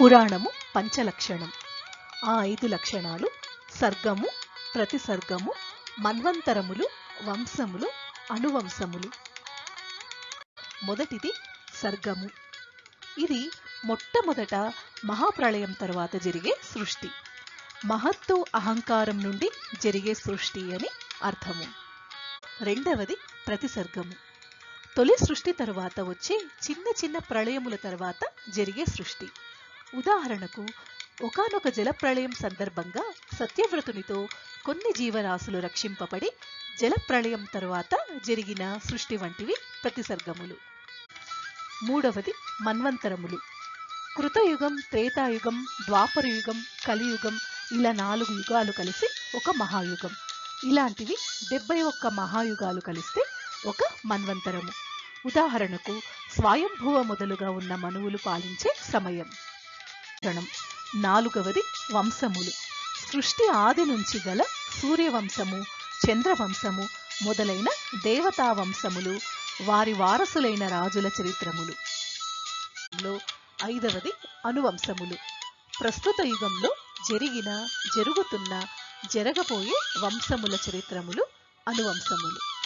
పురాణము పంచలక్షణం. ఆ ఐదు లక్షణాలు సర్గము ప్రతిసర్గము మన్వంతరములు వంశములు అనువంశములు. మొదటిది సర్గము. ఇది మొట్టమొదట మహాప్రళయం తర్వాత జరిగే సృష్టి. మహత్తు అహంకారం నుండి జరిగే సృష్టి అని అర్థము. రెండవది ప్రతిసర్గము. తొలి సృష్టి తరువాత వచ్చే చిన్న చిన్న ప్రళయముల తర్వాత జరిగే సృష్టి. ఉదాహరణకు ఒకానొక జలప్రళయం సందర్భంగా సత్యవ్రతునితో కొన్ని జీవరాశులు రక్షింపబడి జలప్రళయం తరువాత జరిగిన సృష్టి వంటివి ప్రతిసర్గములు. మూడవది మన్వంతరములు. కృతయుగం త్రేతాయుగం ద్వాపరయుగం కలియుగం ఇలా నాలుగు యుగాలు కలిసి ఒక మహాయుగం. ఇలాంటివి డెబ్బై ఒక్క మహాయుగాలు కలిస్తే ఒక మన్వంతరము. ఉదాహరణకు స్వయంభువ మొదలుగా ఉన్న మనువులు పాలించే సమయం. గణం నాలుగవది వంశములు. సృష్టి ఆది నుంచి గల సూర్యవంశము చంద్రవంశము మొదలైన దేవతా వంశములు వారి వారసులైన రాజుల చరిత్రములు. లో ఐదవది అనువంశములు. ప్రస్తుత యుగంలో జరిగిన జరుగుతున్న జరగబోయే వంశముల చరిత్రములు అనువంశములు.